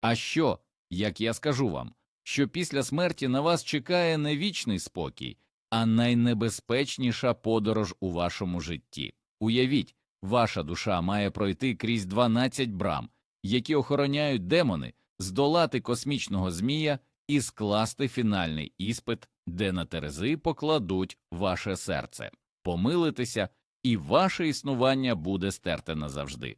А що, як я скажу вам, що після смерті на вас чекає не вічний спокій, а найнебезпечніша подорож у вашому житті. Уявіть, ваша душа має пройти крізь 12 брам, які охороняють демони, здолати космічного змія і скласти фінальний іспит, де на терези покладуть ваше серце, помилитися, і ваше існування буде стерте назавжди.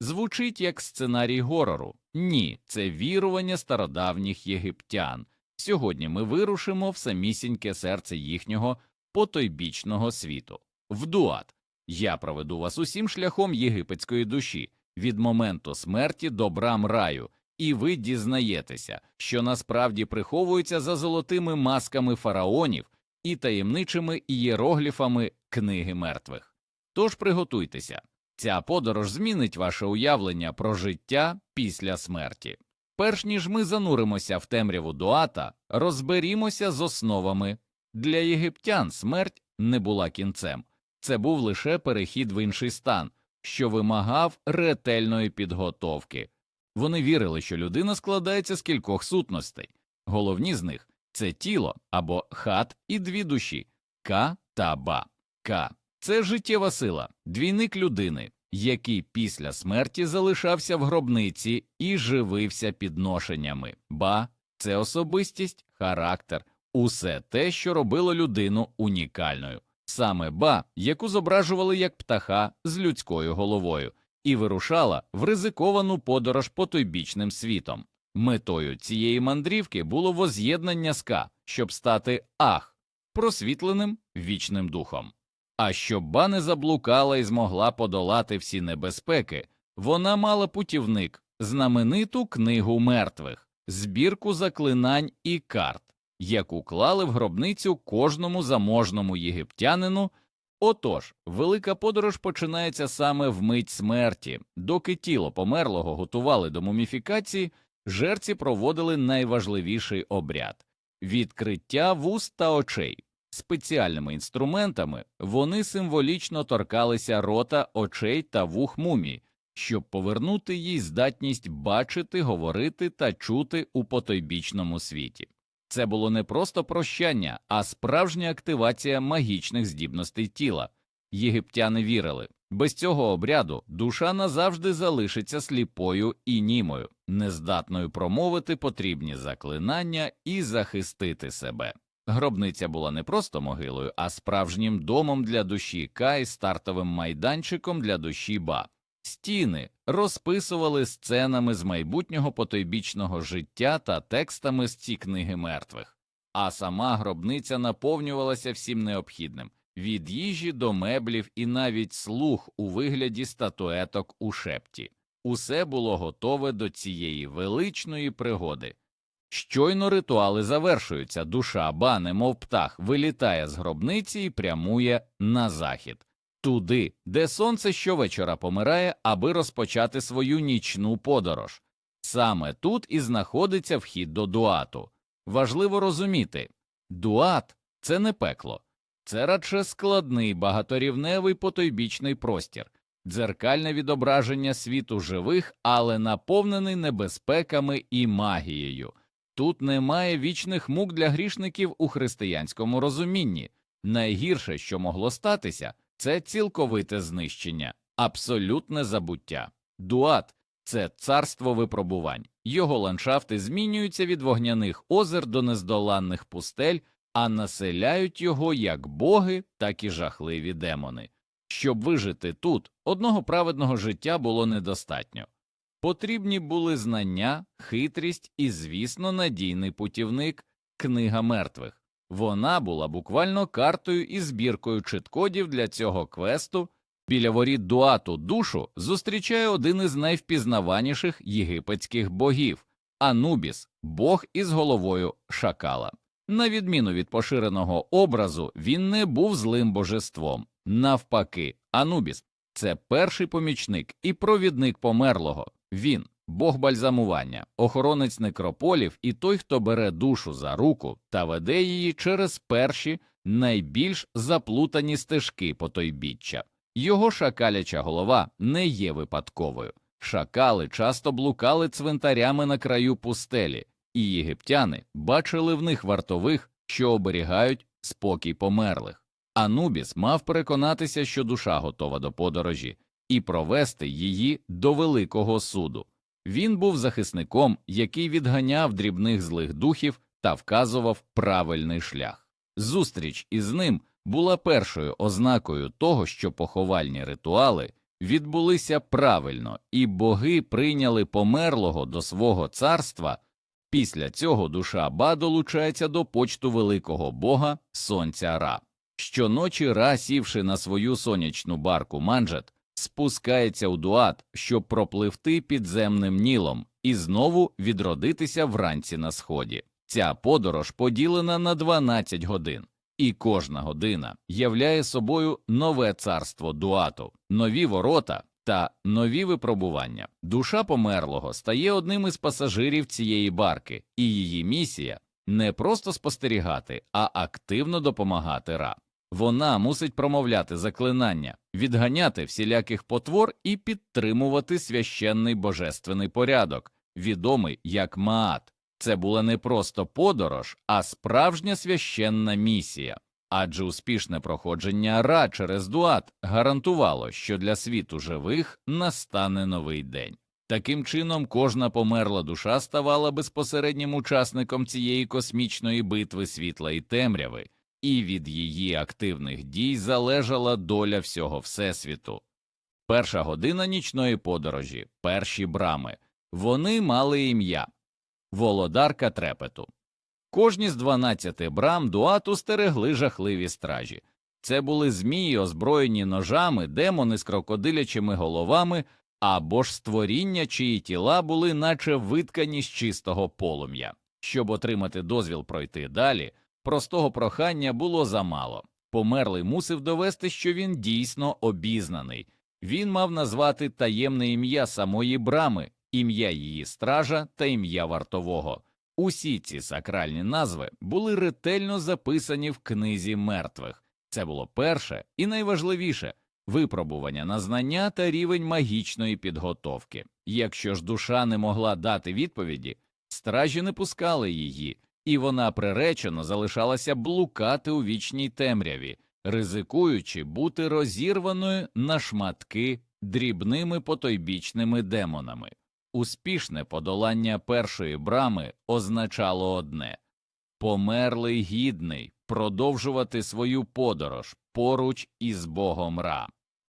Звучить як сценарій горору. Ні, це вірування стародавніх єгиптян. Сьогодні ми вирушимо в самісіньке серце їхнього потойбічного світу. В Дуат. Я проведу вас усім шляхом єгипетської душі від моменту смерті до брам раю, і ви дізнаєтеся, що насправді приховується за золотими масками фараонів і таємничими ієрогліфами книги мертвих. Тож приготуйтеся. Ця подорож змінить ваше уявлення про життя після смерті. Перш ніж ми зануримося в темряву дуата, розберімося з основами. Для єгиптян смерть не була кінцем, це був лише перехід в інший стан, що вимагав ретельної підготовки. Вони вірили, що людина складається з кількох сутностей. Головні з них це тіло або хат і дві душі Ка та Ба. Ка це життєва сила, двійник людини, який після смерті залишався в гробниці і живився підношеннями. Ба це особистість, характер, усе те, що робило людину унікальною. Саме ба, яку зображували як птаха з людською головою, і вирушала в ризиковану подорож потойбічним світом. Метою цієї мандрівки було воз'єднання з Ка, щоб стати ах, просвітленим вічним духом. А щоб ба не заблукала і змогла подолати всі небезпеки, вона мала путівник, знамениту книгу мертвих, збірку заклинань і карт, яку клали в гробницю кожному заможному єгиптянину. Отож, велика подорож починається саме в мить смерті, доки тіло померлого готували до муміфікації, жерці проводили найважливіший обряд відкриття вуст та очей. Спеціальними інструментами вони символічно торкалися рота, очей та вух мумії, щоб повернути їй здатність бачити, говорити та чути у потойбічному світі. Це було не просто прощання, а справжня активація магічних здібностей тіла. Єгиптяни вірили, без цього обряду душа назавжди залишиться сліпою і німою, нездатною промовити потрібні заклинання і захистити себе. Гробниця була не просто могилою, а справжнім домом для душі Ка і стартовим майданчиком для душі Ба. Стіни розписували сценами з майбутнього потойбічного життя та текстами з ці книги мертвих, а сама гробниця наповнювалася всім необхідним від їжі до меблів і навіть слух у вигляді статуеток у шепті. Усе було готове до цієї величної пригоди. Щойно ритуали завершуються, душа ба, немов птах, вилітає з гробниці і прямує на захід, туди, де сонце щовечора помирає, аби розпочати свою нічну подорож. Саме тут і знаходиться вхід до дуату. Важливо розуміти дуат це не пекло, це радше складний багаторівневий потойбічний простір, дзеркальне відображення світу живих, але наповнений небезпеками і магією. Тут немає вічних мук для грішників у християнському розумінні. Найгірше, що могло статися, це цілковите знищення, абсолютне забуття. Дуат це царство випробувань. Його ландшафти змінюються від вогняних озер до нездоланних пустель, а населяють його як боги, так і жахливі демони. Щоб вижити тут, одного праведного життя було недостатньо. Потрібні були знання, хитрість і, звісно, надійний путівник книга мертвих. Вона була буквально картою і збіркою читкодів для цього квесту. Біля воріт дуату душу зустрічає один із найвпізнаваніших єгипетських богів Анубіс, бог із головою шакала. На відміну від поширеного образу, він не був злим божеством. Навпаки, Анубіс це перший помічник і провідник померлого. Він бог бальзамування, охоронець некрополів і той, хто бере душу за руку та веде її через перші найбільш заплутані стежки потойбіччя. Його шакаляча голова не є випадковою. Шакали часто блукали цвинтарями на краю пустелі, і єгиптяни бачили в них вартових, що оберігають спокій померлих. Анубіс мав переконатися, що душа готова до подорожі, і провести її до великого суду. Він був захисником, який відганяв дрібних злих духів та вказував правильний шлях. Зустріч із ним була першою ознакою того, що поховальні ритуали відбулися правильно, і боги прийняли померлого до свого царства. Після цього душа Ба долучається до почту великого бога сонця Ра. Щоночі Ра, сівши на свою сонячну барку манджет, спускається у дуат, щоб пропливти підземним нілом і знову відродитися вранці на сході. Ця подорож поділена на 12 годин, і кожна година являє собою нове царство дуату, нові ворота та нові випробування. Душа померлого стає одним із пасажирів цієї барки, і її місія не просто спостерігати, а активно допомагати Ра. Вона мусить промовляти заклинання, відганяти всіляких потвор і підтримувати священний божественний порядок, відомий як Маат. Це була не просто подорож, а справжня священна місія. Адже успішне проходження Ра через дуат гарантувало, що для світу живих настане новий день. Таким чином, кожна померла душа ставала безпосереднім учасником цієї космічної битви світла і темряви, і від її активних дій залежала доля всього Всесвіту. Перша година нічної подорожі, перші брами, вони мали ім'я Володарка трепету. Кожні з 12 брам дуату стерегли жахливі стражі. Це були змії, озброєні ножами, демони з крокодилячими головами або ж створіння, чиї тіла були наче виткані з чистого полум'я. Щоб отримати дозвіл пройти далі, простого прохання було замало. Померлий мусив довести, що він дійсно обізнаний. Він мав назвати таємне ім'я самої брами, ім'я її стража та ім'я вартового. Усі ці сакральні назви були ретельно записані в книзі мертвих. Це було перше і найважливіше випробування на знання та рівень магічної підготовки. Якщо ж душа не могла дати відповіді, стражі не пускали її, і вона приречено залишалася блукати у вічній темряві, ризикуючи бути розірваною на шматки дрібними потойбічними демонами. Успішне подолання першої брами означало одне померлий гідний продовжувати свою подорож поруч із богом Ра.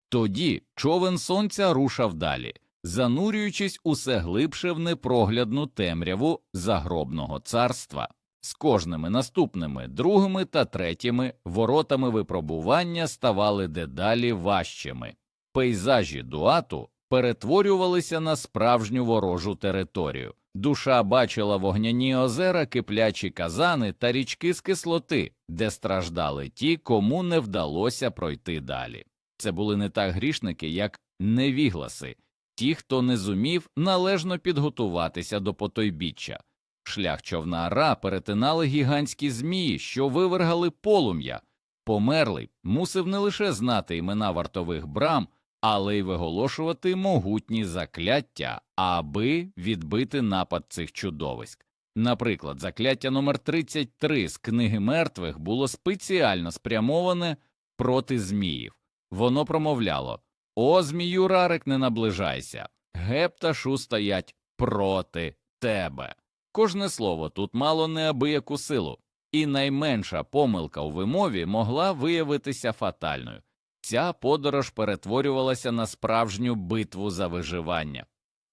Тоді човен сонця рушав далі, занурюючись усе глибше в непроглядну темряву загробного царства. З кожними наступними другими та третіми воротами випробування ставали дедалі важчими. Пейзажі дуату перетворювалися на справжню ворожу територію. Душа бачила вогняні озера, киплячі казани та річки з кислоти, де страждали ті, кому не вдалося пройти далі. Це були не так грішники, як невігласи, ті, хто не зумів належно підготуватися до потойбіччя. Шлях човна Ра перетинали гігантські змії, що вивергали полум'я. Померлий мусив не лише знати імена вартових брам, але й виголошувати могутні закляття, аби відбити напад цих чудовиськ. Наприклад, закляття номер 33 з книги мертвих було спеціально спрямоване проти зміїв. Воно промовляло О, змію Рарик, не наближайся, гепташу стоять проти тебе. Кожне слово тут мало неабияку силу, і найменша помилка у вимові могла виявитися фатальною. Ця подорож перетворювалася на справжню битву за виживання,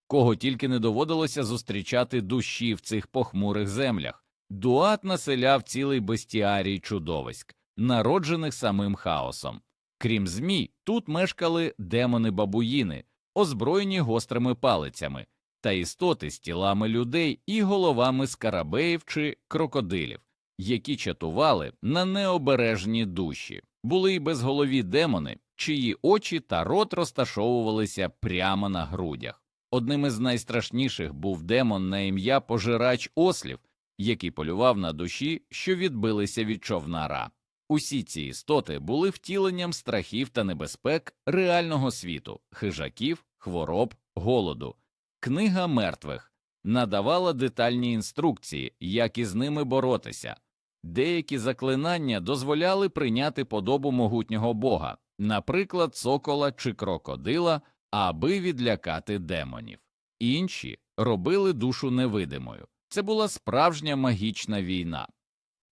кого тільки не доводилося зустрічати душі в цих похмурих землях. Дуат населяв цілий бестіарій чудовиськ, народжених самим хаосом. Крім змій, тут мешкали демони бабуїни, озброєні гострими палицями, та істоти з тілами людей і головами скарабеїв чи крокодилів, які чатували на необережні душі. Були й безголові демони, чиї очі та рот розташовувалися прямо на грудях. Одним із найстрашніших був демон на ім'я Пожирач ослів, який полював на душі, що відбилися від човнара. Усі ці істоти були втіленням страхів та небезпек реального світу, хижаків, хвороб, голоду. Книга мертвих надавала детальні інструкції, як із ними боротися. Деякі заклинання дозволяли прийняти подобу могутнього бога, наприклад, сокола чи крокодила, аби відлякати демонів. Інші робили душу невидимою. Це була справжня магічна війна.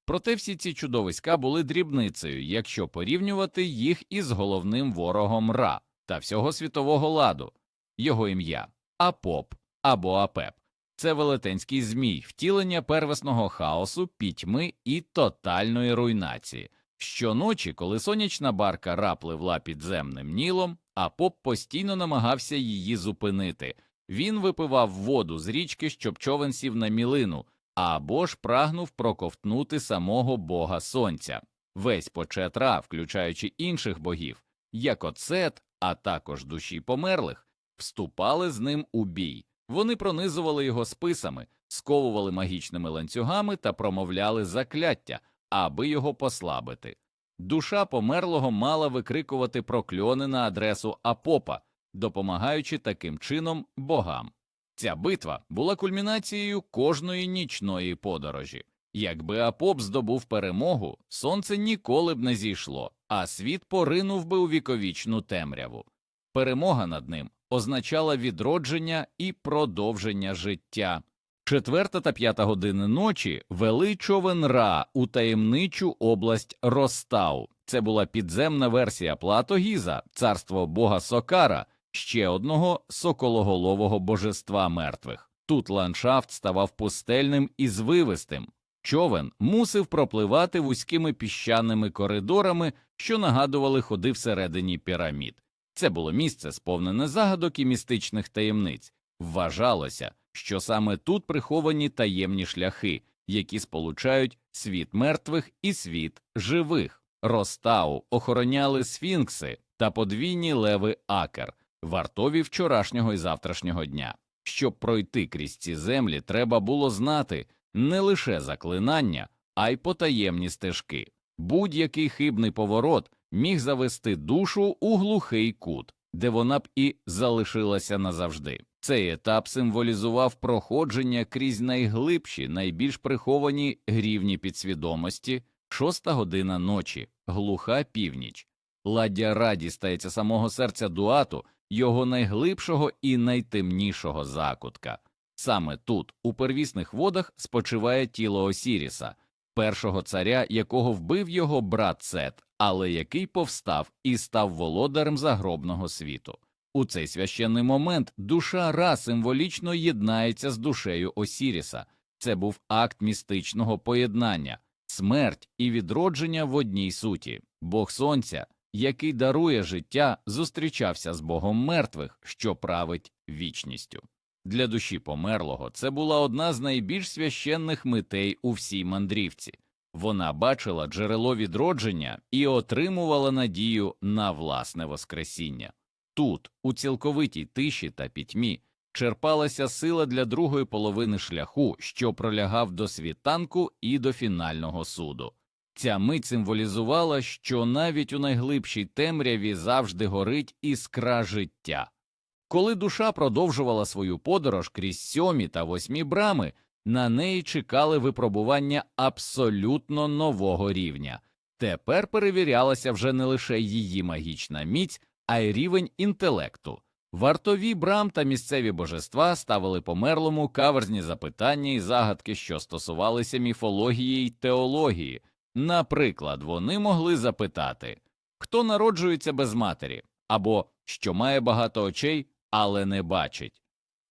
Проте всі ці чудовиська були дрібницею, якщо порівнювати їх із головним ворогом Ра та всього світового ладу, його ім'я Апоп або Апеп. Це велетенський змій, втілення первесного хаосу, пітьми і тотальної руйнації. Щоночі, коли сонячна барка Ра пливла підземним нілом, Апоп постійно намагався її зупинити. Він випивав воду з річки, щоб човен сів на мілину, або ж прагнув проковтнути самого бога сонця. Весь почет Ра, включаючи інших богів, як оцет, а також душі померлих, вступали з ним у бій. Вони пронизували його списами, сковували магічними ланцюгами та промовляли закляття, аби його послабити. Душа померлого мала викрикувати прокльони на адресу Апопа, допомагаючи таким чином богам. Ця битва була кульмінацією кожної нічної подорожі. Якби Апоп здобув перемогу, сонце ніколи б не зійшло, а світ поринув би у віковічну темряву. Перемога над ним означала відродження і продовження життя. Четверта та п'ята години ночі вели човен Ра у таємничу область Ростау. Це була підземна версія Платогіза, царство бога Сокара, ще одного сокологолового божества мертвих. Тут ландшафт ставав пустельним і звивистим. Човен мусив пропливати вузькими піщаними коридорами, що нагадували ходи всередині пірамід. Це було місце, сповнене загадок і містичних таємниць. Вважалося, що саме тут приховані таємні шляхи, які сполучають світ мертвих і світ живих. Ростау охороняли сфінкси та подвійні леви Акер, вартові вчорашнього і завтрашнього дня. Щоб пройти крізь ці землі, треба було знати не лише заклинання, а й потаємні стежки. Будь-який хибний поворот міг завести душу у глухий кут, де вона б і залишилася назавжди. Цей етап символізував проходження крізь найглибші, найбільш приховані грівні підсвідомості, шоста година ночі, глуха північ. Ладдя раді стається самого серця дуату, його найглибшого і найтемнішого закутка. Саме тут, у первісних водах, спочиває тіло Осіріса, першого царя, якого вбив його брат Сет, але який повстав і став володарем загробного світу. У цей священний момент душа Ра символічно єднається з душею Осіріса. Це був акт містичного поєднання, смерть і відродження в одній суті. Бог сонця, який дарує життя, зустрічався з Богом мертвих, що править вічністю. Для душі померлого це була одна з найбільш священних митей у всій мандрівці. Вона бачила джерело відродження і отримувала надію на власне воскресіння. Тут, у цілковитій тиші та пітьмі, черпалася сила для другої половини шляху, що пролягав до світанку і до фінального суду. Ця мить символізувала, що навіть у найглибшій темряві завжди горить іскра життя. Коли душа продовжувала свою подорож крізь сьомі та восьмі брами, на неї чекали випробування абсолютно нового рівня. Тепер перевірялася вже не лише її магічна міць, а й рівень інтелекту. Вартові брам та місцеві божества ставили померлому каверзні запитання і загадки, що стосувалися міфології й теології. Наприклад, вони могли запитати, хто народжується без матері, або що має багато очей, але не бачить.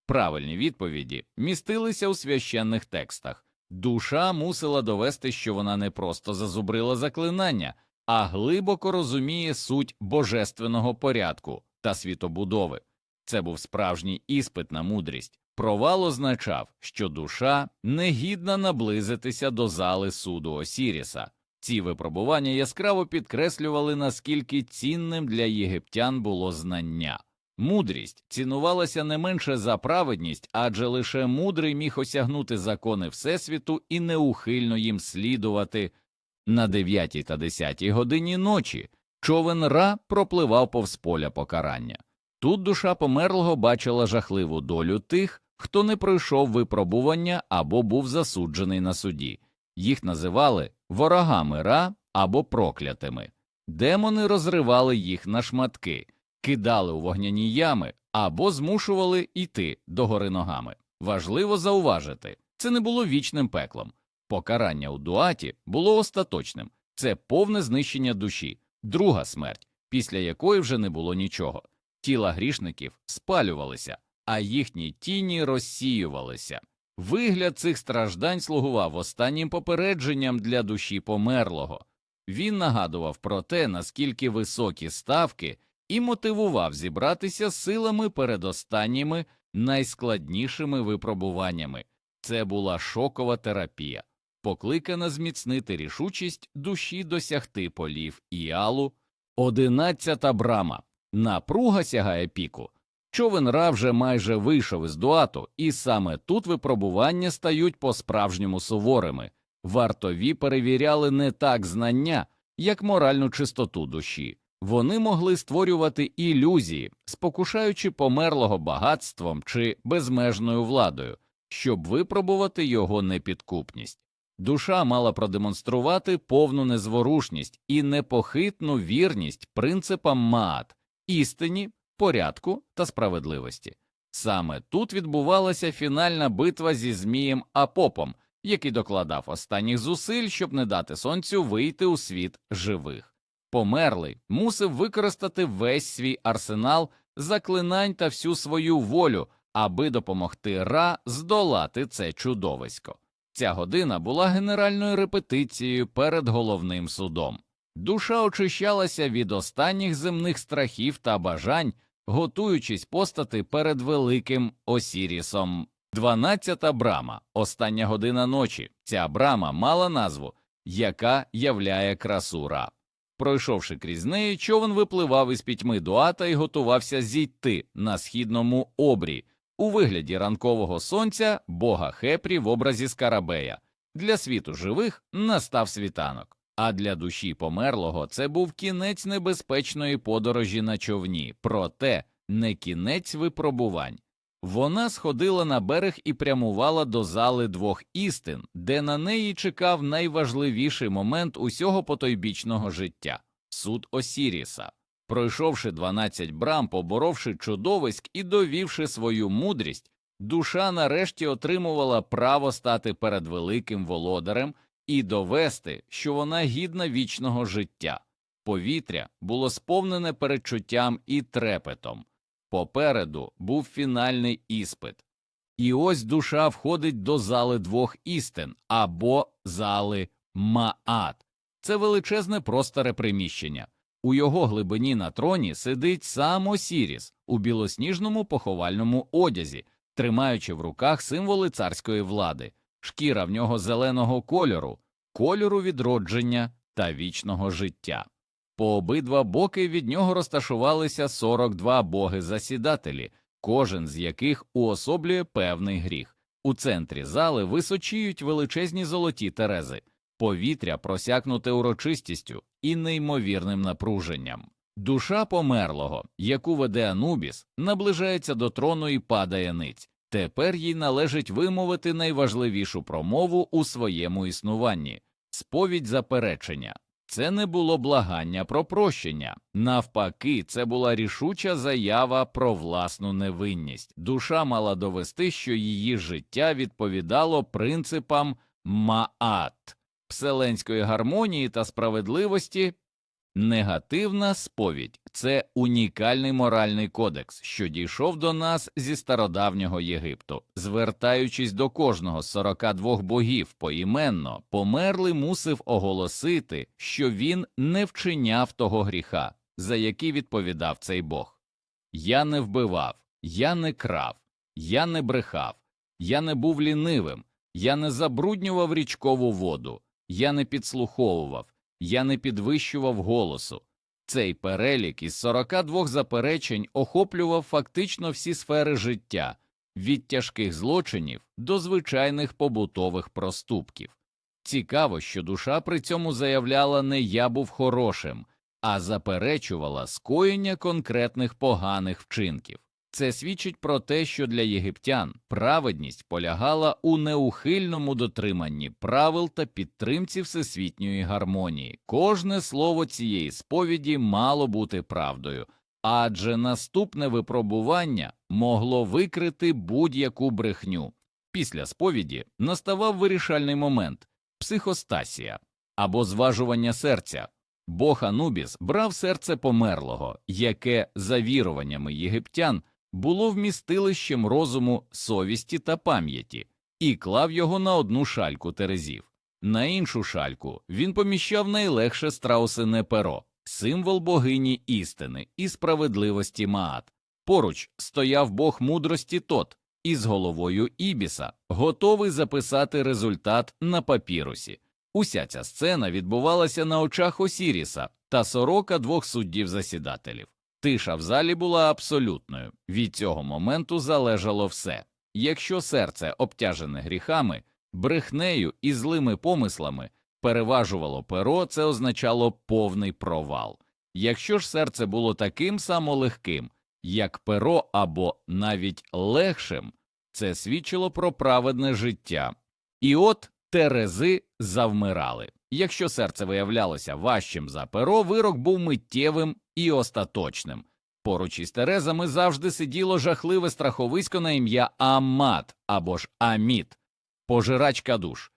Правильні відповіді містилися у священних текстах. Душа мусила довести, що вона не просто зазубрила заклинання, а глибоко розуміє суть божественного порядку та світобудови. Це був справжній іспит на мудрість. Провал означав, що душа не гідна наблизитися до зали суду Осіріса. Ці випробування яскраво підкреслювали, наскільки цінним для єгиптян було знання. Мудрість цінувалася не менше за праведність, адже лише мудрий міг осягнути закони Всесвіту і неухильно їм слідувати. На дев'ятій та десятій годині ночі човен Ра пропливав повз поля покарання. Тут душа померлого бачила жахливу долю тих, хто не пройшов випробування або був засуджений на суді. Їх називали ворогами Ра або проклятими. Демони розривали їх на шматки, кидали у вогняні ями або змушували йти догори ногами. Важливо зауважити, це не було вічним пеклом. Покарання у дуаті було остаточним, це повне знищення душі, друга смерть, після якої вже не було нічого. Тіла грішників спалювалися, а їхні тіні розсіювалися. Вигляд цих страждань слугував останнім попередженням для душі померлого. Він нагадував про те, наскільки високі ставки, і мотивував зібратися силами перед останніми найскладнішими випробуваннями. Це була шокова терапія, покликана зміцнити рішучість душі досягти полів Іалу. Одинадцята брама. Напруга сягає піку. Човен Ра вже майже вийшов із дуату, і саме тут випробування стають по-справжньому суворими. Вартові перевіряли не так знання, як моральну чистоту душі. Вони могли створювати ілюзії, спокушаючи померлого багатством чи безмежною владою, щоб випробувати його непідкупність. Душа мала продемонструвати повну незворушність і непохитну вірність принципам Маат, істині, порядку та справедливості. Саме тут відбувалася фінальна битва зі Змієм Апопом, який докладав останніх зусиль, щоб не дати сонцю вийти у світ живих. Померлий мусив використати весь свій арсенал заклинань та всю свою волю, аби допомогти Ра здолати це чудовисько. Ця година була генеральною репетицією перед головним судом. Душа очищалася від останніх земних страхів та бажань, готуючись постати перед великим Осірісом. Дванадцята брама, остання година ночі. Ця брама мала назву, яка являє красу Ра. Пройшовши крізь неї, човен випливав із пітьми дуата і готувався зійти на східному обрі у вигляді ранкового сонця бога Хепрі в образі Скарабея. Для світу живих настав світанок, а для душі померлого це був кінець небезпечної подорожі на човні, проте не кінець випробувань. Вона сходила на берег і прямувала до зали двох істин, де на неї чекав найважливіший момент усього потойбічного життя суд Осіріса. Пройшовши 12 брам, поборовши чудовиськ і довівши свою мудрість, душа нарешті отримувала право стати перед великим володарем і довести, що вона гідна вічного життя. Повітря було сповнене передчуттям і трепетом. Попереду був фінальний іспит. І ось душа входить до зали двох істин або зали Маат. Це величезне просторе приміщення. У його глибині на троні сидить сам Осіріс у білосніжному поховальному одязі, тримаючи в руках символи царської влади, шкіра в нього зеленого кольору, кольору відродження та вічного життя. По обидва боки від нього розташувалися 42 боги-засідателі, кожен з яких уособлює певний гріх. У центрі зали височіють величезні золоті терези, повітря просякнуте урочистістю і неймовірним напруженням. Душа померлого, яку веде Анубіс, наближається до трону і падає ниць. Тепер їй належить вимовити найважливішу промову у своєму існуванні сповідь заперечення. Це не було благання про прощення, навпаки, це була рішуча заява про власну невинність. Душа мала довести, що її життя відповідало принципам маат, вселенської гармонії та справедливості. Негативна сповідь це унікальний моральний кодекс, що дійшов до нас зі стародавнього Єгипту. Звертаючись до кожного з 42 богів поіменно, померлий мусив оголосити, що він не вчиняв того гріха, за який відповідав цей бог. Я не вбивав, я не крав, я не брехав, я не був лінивим, я не забруднював річкову воду, я не підслуховував. Я не підвищував голосу. Цей перелік із 42 заперечень охоплював фактично всі сфери життя від тяжких злочинів до звичайних побутових проступків. Цікаво, що душа при цьому заявляла не я був хорошим, а заперечувала скоєння конкретних поганих вчинків. Це свідчить про те, що для єгиптян праведність полягала у неухильному дотриманні правил та підтримці всесвітньої гармонії. Кожне слово цієї сповіді мало бути правдою, адже наступне випробування могло викрити будь-яку брехню. Після сповіді наставав вирішальний момент психостасія або зважування серця. Бог Анубіс брав серце померлого, яке, за віруваннями єгиптян, було вмістилищем розуму, совісті та пам'яті, і клав його на одну шальку терезів. На іншу шальку він поміщав найлегше страусине перо, символ богині істини і справедливості Маат. Поруч стояв бог мудрості Тот із головою Ібіса, готовий записати результат на папірусі. Уся ця сцена відбувалася на очах Осіріса та сорока двох суддів засідателів. Тиша в залі була абсолютною. Від цього моменту залежало все. Якщо серце, обтяжене гріхами, брехнею і злими помислами, переважувало перо, це означало повний провал. Якщо ж серце було таким само легким, як перо або навіть легшим, це свідчило про праведне життя. І от терези завмирали. Якщо серце виявлялося важчим за перо, вирок був миттєвим і остаточним. Поруч із терезами завжди сиділо жахливе страховисько на ім'я Амат або ж Аміт, пожирачка душ.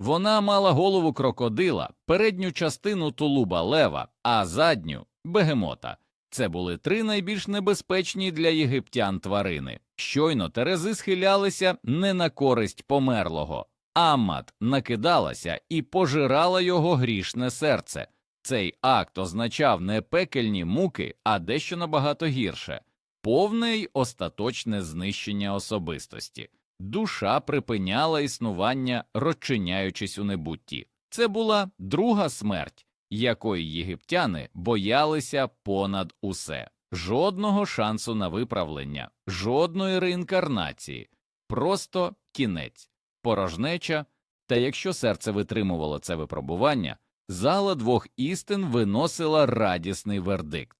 Вона мала голову крокодила, передню частину тулуба лева, а задню бегемота. Це були три найбільш небезпечні для єгиптян тварини. Щойно терези схилялися не на користь померлого. Аммат накидалася і пожирала його грішне серце. Цей акт означав не пекельні муки, а дещо набагато гірше повне й остаточне знищення особистості. Душа припиняла існування, розчиняючись у небутті. Це була друга смерть, якої єгиптяни боялися понад усе. Жодного шансу на виправлення, жодної реінкарнації, просто кінець порожнеча, та якщо серце витримувало це випробування, зала двох істин виносила радісний вердикт.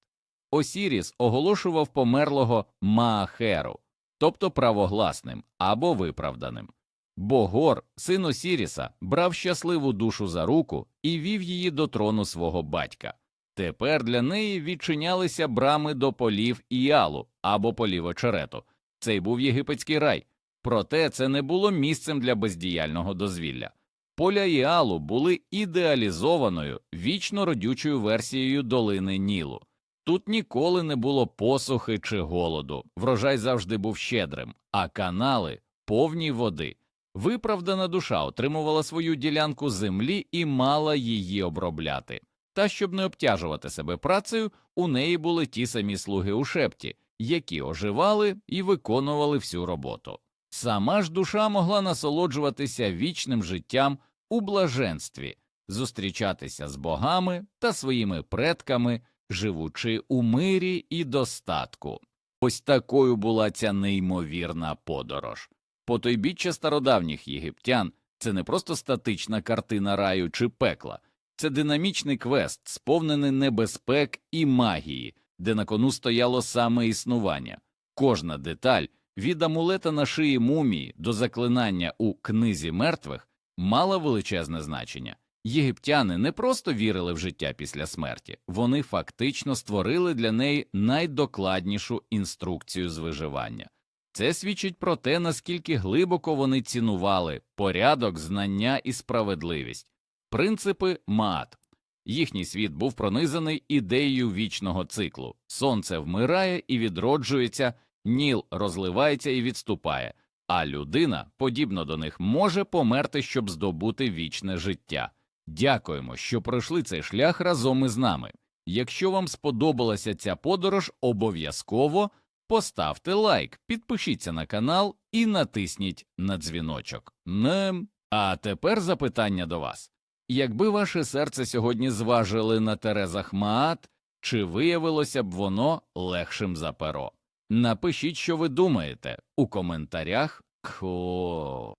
Осіріс оголошував померлого Маахеру, тобто правогласним або виправданим. Богор, син Осіріса, брав щасливу душу за руку і вів її до трону свого батька. Тепер для неї відчинялися брами до полів Іалу або полів очерету. Цей був єгипетський рай, Проте це не було місцем для бездіяльного дозвілля. Поля Іалу були ідеалізованою вічно родючою версією долини Нілу. Тут ніколи не було посухи чи голоду, врожай завжди був щедрим, а канали повні води. Виправдана душа отримувала свою ділянку землі і мала її обробляти. Та щоб не обтяжувати себе працею, у неї були ті самі слуги у шепті, які оживали і виконували всю роботу. Сама ж душа могла насолоджуватися вічним життям у блаженстві, зустрічатися з богами та своїми предками, живучи у мирі і достатку. Ось такою була ця неймовірна подорож. Потойбіччя стародавніх єгиптян це не просто статична картина раю чи пекла, це динамічний квест, сповнений небезпек і магії, де на кону стояло саме існування. Кожна деталь від амулета на шиї мумії до заклинання у книзі мертвих мала величезне значення. Єгиптяни не просто вірили в життя після смерті, вони фактично створили для неї найдокладнішу інструкцію з виживання. Це свідчить про те, наскільки глибоко вони цінували порядок, знання і справедливість, принципи маат. Їхній світ був пронизаний ідеєю вічного циклу сонце вмирає і відроджується, Ніл розливається і відступає, а людина, подібно до них, може померти, щоб здобути вічне життя. Дякуємо, що пройшли цей шлях разом із нами. Якщо вам сподобалася ця подорож, обов'язково поставте лайк, підпишіться на канал і натисніть на дзвіночок. Нем. А тепер запитання до вас. Якби ваше серце сьогодні зважили на Терезах Маат, чи виявилося б воно легшим за перо? Напишіть, що ви думаєте у коментарях. Хо.